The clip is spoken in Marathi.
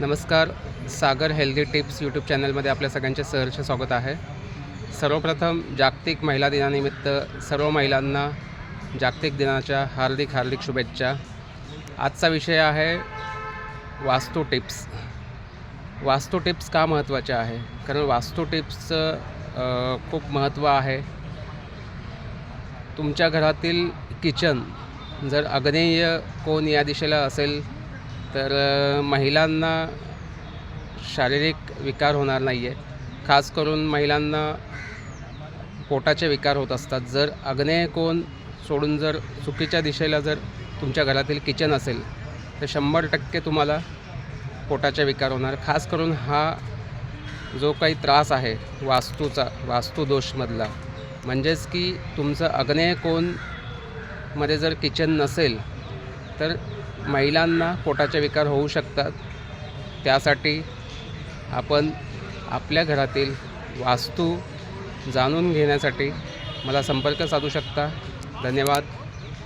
नमस्कार सागर हेल्दी टिप्स यूट्यूब चॅनलमध्ये आपल्या सगळ्यांचे सहर्ष स्वागत आहे. सर्वप्रथम जागतिक महिला दिनानिमित्त सर्व महिलांना जागतिक दिनाच्या हार्दिक हार्दिक शुभेच्छा. आजचा विषय आहे वास्तू टिप्स. वास्तू टिप्स का महत्त्वाचे आहे? कारण वास्तू टिप्सचं खूप महत्त्व आहे. तुमच्या घरातील किचन जर आग्नेय कोण या दिशेला असेल तर महिलांना शारीरिक विकार होणार नाही आहे खास करून महिलांना पोटाचे विकार होत असतात. जर आग्नेय कोण सोडून जर चुकीच्या दिशेला जर तुमच्या घरातील किचन असेल तर शंभर टक्के तुम्हाला पोटाचे विकार होणार. खास करून हा जो काही त्रास आहे वास्तूचा वास्तुदोषमधला म्हणजेच की तुमचं आग्नेय कोणमध्ये जर किचन नसेल तर महिलांना पोटाचे विकार होऊ शकतात. त्यासाठी आपण आपल्या घरातील वास्तू जाणून घेण्यासाठी मला संपर्क साधू शकता. धन्यवाद.